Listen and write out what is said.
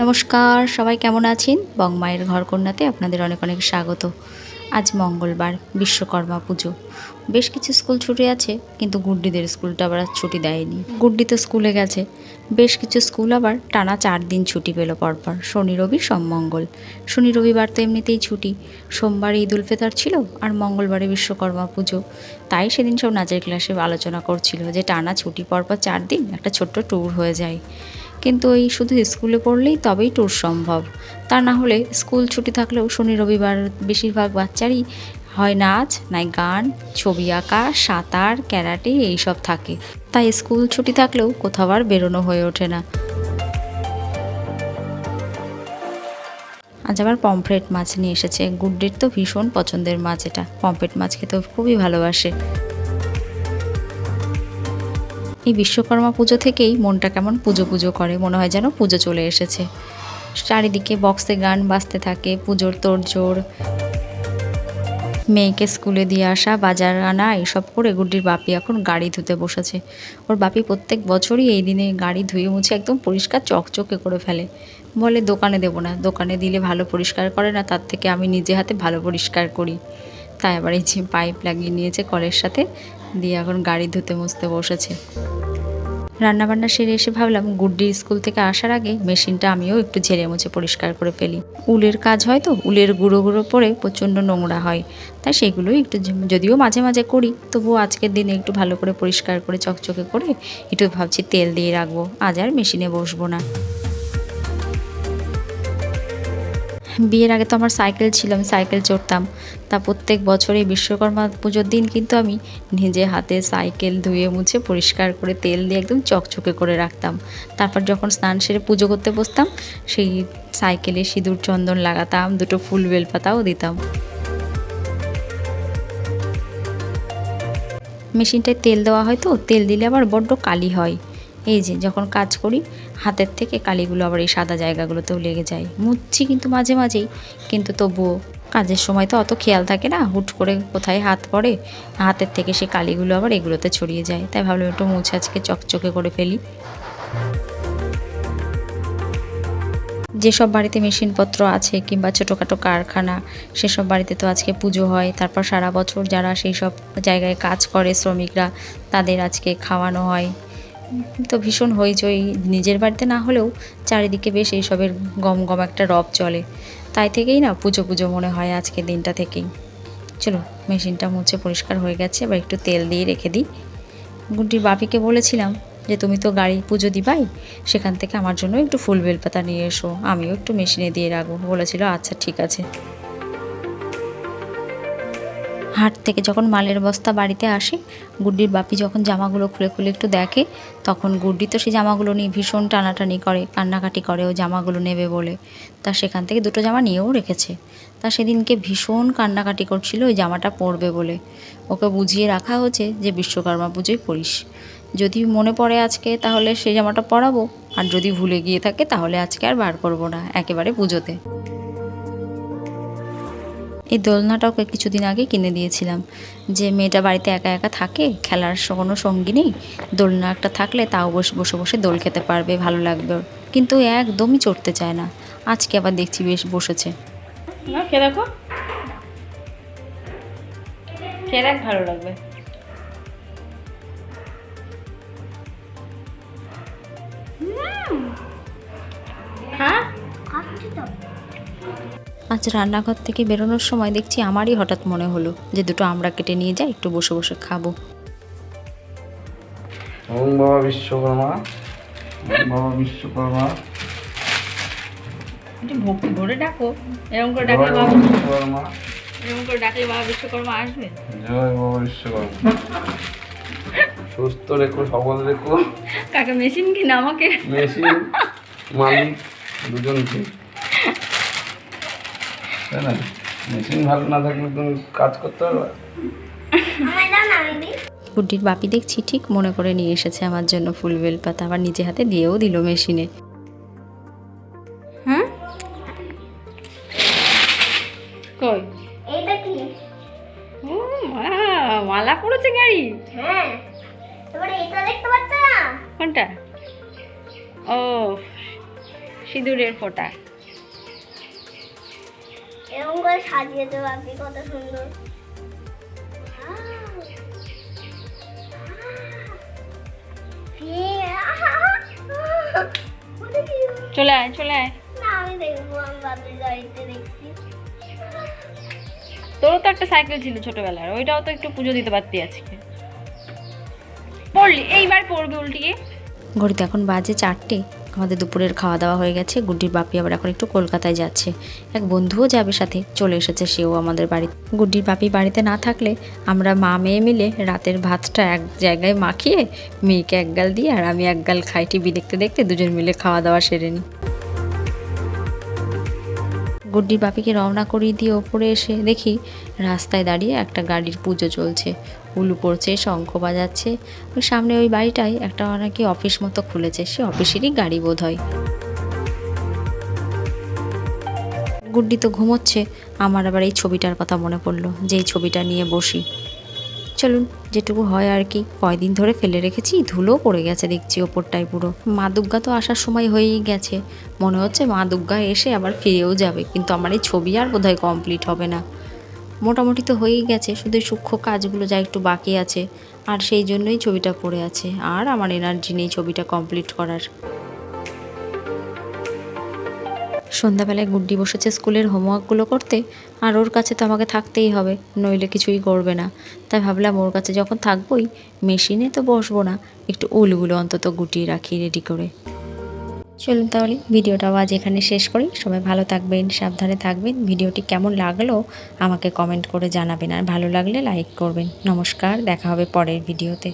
নমস্কার, সবাই কেমন আছেন? বংমায়ের ঘর কন্যাতে আপনাদের অনেক অনেক স্বাগত। আজ মঙ্গলবার, বিশ্বকর্মা পুজো। বেশ কিছু স্কুল ছুটি আছে, কিন্তু গুড্ডিদের স্কুলটা আবার ছুটি দেয়নি। গুড্ডি তো স্কুলে গেছে। বেশ কিছু স্কুল আবার টানা চার দিন ছুটি পেল পরপর। শনি, রবি, সোম, মঙ্গল। শনি, রবিবার তো এমনিতেই ছুটি। সোমবার ঈদ উল ফিতর ছিল আর মঙ্গলবারে বিশ্বকর্মা পুজো। তাই সেদিন সব নাচের ক্লাসে আলোচনা করছিল যে টানা ছুটি পরপর চার দিন একটা ছোট্ট ট্যুর হয়ে যায়। কিন্তু এই শুধু স্কুলে পড়লেই তবেই ট্যুর সম্ভব। তা না হলে স্কুল ছুটি থাকলেও শনি, রবিবার বেশিরভাগ বাচ্চারই হয় নাচ, নাই গান, ছবি আঁকা, সাঁতার, ক্যারাটে এইসব থাকে। তাই স্কুল ছুটি থাকলেও কোথাও আর বেরোনো হয়ে ওঠে না। আজ আবার পমফ্রেট মাছ নিয়ে এসেছে। গুড্ডির তো ভীষণ পছন্দের মাছ এটা। পমফ্রেট মাছ খেতে ও খুবই ভালোবাসে। এই বিশ্বকর্মা পুজো থেকেই মনটা কেমন পুজো পুজো করে? মনে হয় যেন পুজো চলে এসেছে। চারিদিকে বক্সে গান বাজতে থাকে, পুজোর তোড়জোড়, মেয়েকে স্কুলে দিয়ে আসা, বাজার আনা এইসব করে গুড্ডির বাপি এখন গাড়ি ধুতে বসেছে। ওর বাপি প্রত্যেক বছরই এই দিনে গাড়ি ধুয়ে মুছে একদম পরিষ্কার চকচকে করে ফেলে। বলে, দোকানে দেবো না। দোকানে দিলে ভালো পরিষ্কার করে না, তার থেকে আমি নিজে হাতে ভালো পরিষ্কার করি। তাই আবার এই যে পাইপ লাগিয়ে নিয়েছে কলের সাথে। দিয়ে এখন গাড়ি ধুতে মুছতে বসেছে। রান্নাবান্না সেরে এসে ভাবলাম, গুড্ডি স্কুল থেকে আসার আগে মেশিনটা আমিও একটু ঝেড়ে মুছে পরিষ্কার করে ফেলি। উলের কাজ হয় তো, উলের গুঁড়ো গুঁড়ো পরে প্রচণ্ড নোংরা হয়। তাই সেগুলোই একটু যদিও মাঝে মাঝে করি তবুও আজকের দিনে একটু ভালো করে পরিষ্কার করে চকচকে করে একটু ভাবছি তেল দিয়ে রাখব। আজ আর মেশিনে বসবো না। বিয়ের আগে তো আমার সাইকেল ছিল, আমি সাইকেল চড়তাম। তা প্রত্যেক বছরে বিশ্বকর্মা পুজোর দিন কিন্তু আমি নিজে হাতে সাইকেল ধুয়ে মুছে পরিষ্কার করে তেল দিয়ে একদম চকচকে করে রাখতাম। তারপর যখন স্নান সেরে পুজো করতে বসতাম, সেই সাইকেলে সিঁদুর চন্দন লাগাতাম, দুটো ফুল বেলপাতাও দিতাম। মেশিনটায় তেল দেওয়া হয় তো, তেল দিলে আবার বড্ড কালি হয়। এই যে, যখন কাজ করি হাতের থেকে কালিগুলো আবার এই সাদা জায়গাগুলোতেও লেগে যায়। মুছছি কিন্তু মাঝে মাঝেই, কিন্তু তবুও কাজের সময় তো অত খেয়াল থাকে না, হুট করে কোথায় হাত পড়ে, হাতের থেকে সে কালিগুলো আবার এগুলোতে ছড়িয়ে যায়। তাই ভাবলাম একটু মুছে আজকে চকচকে করে ফেলি। যেসব বাড়িতে মেশিনপত্র আছে কিংবা ছোটোখাটো কারখানা, সেসব বাড়িতে তো আজকে পুজো হয়। তারপর সারা বছর যারা সেই সব জায়গায় কাজ করে শ্রমিকরা, তাদের আজকে খাওয়ানো হয়। তো ভীষণ হইচই। নিজের বাড়িতে না হলেও চারিদিকে বেশ এইসবের গম গম একটা রব চলে। তাই থেকেই না পুজো পুজো মনে হয় আজকে দিনটা থেকেই। চলো, মেশিনটা মুছে পরিষ্কার হয়ে গেছে, এবার একটু তেল দিয়ে রেখে দিই। গুড্ডির বাপিকে বলেছিলাম যে, তুমি তো গাড়ি পুজো দিবাই, সেখান থেকে আমার জন্য একটু ফুল বেলপাতা নিয়ে এসো। আমিও একটু মেশিনে দিয়ে রাখব। বলেছিল আচ্ছা ঠিক আছে। হাট থেকে যখন মালের বস্তা বাড়িতে আসে, গুড্ডির বাপি যখন জামাগুলো খুলে খুলে একটু দেখে, তখন গুড্ডি তো সেই জামাগুলো নিয়ে ভীষণ টানাটানি করে, কান্নাকাটি করে ও জামাগুলো নেবে বলে। তা সেখান থেকে দুটো জামা নিয়েও রেখেছে। তা সেদিনকে ভীষণ কান্নাকাটি করছিল ওই জামাটা পরবে বলে। ওকে বুঝিয়ে রাখা হচ্ছে যে বিশ্বকর্মা পুজোয় পড়িস। যদি মনে পড়ে আজকে, তাহলে সেই জামাটা পরাবো। আর যদি ভুলে গিয়ে থাকে, তাহলে আজকে আর বার করব না, একেবারে পুজোতে। এই দোলনাটাও কিছুদিন আগে কিনে দিয়েছিলাম। যে মেয়েটা বাড়িতে একা একা থাকে, খেলার কোনো সঙ্গী নেই, দোলনা একটা থাকলে তাও বসে বসে বসে দোল খেতে পারবে, ভালো লাগবে কিন্তু একদমই চড়তে চায় না। আজকে আবার দেখছি বেশ বসেছে। খেয়ে দেখো। খেয়ে দেখ, ভালো লাগবে। রান্নাঘর থেকে বেরোনোর সময় দেখছি আমারই হঠাৎ মনে হলো যে দুটো আমরা কেটে নিয়ে যাই একটু বসে বসে খাব। ওম বাবা বিশ্বকর্মা ওম বাবা বিশ্বকর্মা। একটু ভক্তি ভরে ডাকো এরকম করে ডাকলে বাবা বাবা বিশ্বকর্মা। এরকম করে ডাকলে বাবা বিশ্বকর্মা আসবে? জয় বাবা বিশ্বকর্মা। সুস্থ রেখো সবল রেখো। কাকে মেশিন কিনে আমাকে? মেশিন মালিক দুজনকে। তাই না? মেশিন ভালো না থাকলে তুমি কাজ করতে পারবে? গুড্ডির বাপি দেখছি ঠিক মনে করে নিয়ে এসেছে আমার জন্য ফুল বেলপাতা আবার নিজে হাতে দিয়েও দিল মেশিনে। হ্যাঁ? কই? কি? মালা পড়েছে গাড়ি? হ্যাঁ। এটা দেখতে পাচ্ছ না? কোনটা? ও সিঁদুরের ফোঁটা। এরকম করে সাজিয়ে দেবো আপনি কত সুন্দর। চলে আয় চলে আয়। না আমি দেখব আমি বাপের গাড়িতে দেখছি। তোরও তো একটা সাইকেল ছিল ছোটবেলার ওইটাও তো একটু পুজো দিতে পারতি আজকে। পড়লি এইবার পড়বি উল্টিয়ে ঘড়িতে এখন বাজে চারটে। আমাদের দুপুরের খাওয়া দাওয়া হয়ে গেছে। গুড্ডির বাপি আবার এখন একটু কলকাতায় যাচ্ছে। এক বন্ধুও যাবে সাথে, চলে এসেছে সেও আমাদের বাড়ি গুড্ডির বাপি বাড়িতে না থাকলে আমরা মা মেয়ে মিলে রাতের ভাতটা এক জায়গায় মাখিয়ে, মেয়েকে এক গাল দিয়ে আর আমি এক গাল খাই টিভি দেখতে দেখতে, দুজন মিলে খাওয়া দাওয়া সেরে নিই। গুড্ডির বাপিকে রওনা করিয়ে দিয়ে ওপরে এসে দেখি রাস্তায় দাঁড়িয়ে একটা গাড়ির পুজো চলছে। উলু পড়ছে শঙ্খ বাজাচ্ছে। ওই সামনে ওই বাড়িটায় একটা নাকি অফিস মতো খুলেছে। সে অফিসেরই গাড়ি বোধ হয় গুড্ডি তো ঘুমোচ্ছে। আমার আবার এই ছবিটার কথা মনে পড়ল। যে এই ছবিটা নিয়ে বসি। চলুন, যেটুকু হয় আর কি। কয়দিন ধরে ফেলে রেখেছি, ধুলো পড়ে গেছে দেখছি ওপরটায় পুরো। মা দুর্গা তো আসার সময় হয়েই গেছে। মনে হচ্ছে মা দুর্গা এসে আবার ফিরেও যাবে, কিন্তু আমার এই ছবি আর বোধহয় কমপ্লিট হবে না। মোটামুটি তো হয়েই গেছে, শুধু সূক্ষ্ম কাজগুলো যা একটু বাকি আছে। আর সেই জন্যই ছবিটা পড়ে আছে, আর আমার এনার্জি নেই ছবিটা কমপ্লিট করার। সন্ধ্যাবেলায় গুড্ডি বসেছে স্কুলের হোমওয়ার্কগুলো করতে, আর ওর কাছে তো আমাকে থাকতেই হবে, নইলে কিছুই করবে না। তাই ভাবলাম ওর কাছে যখন থাকবোই, মেশিনে তো বসবো না, একটু উলগুলো অন্তত গুটিয়ে রাখি রেডি করে। চলুন তাহলে ভিডিওটাও আজ এখানে শেষ করি। সবাই ভালো থাকবেন, সাবধানে থাকবেন। ভিডিওটি কেমন লাগল, আমাকে কমেন্ট করে জানাবেন। আর ভালো লাগলে লাইক করবেন। নমস্কার, দেখা হবে পরের ভিডিওতে।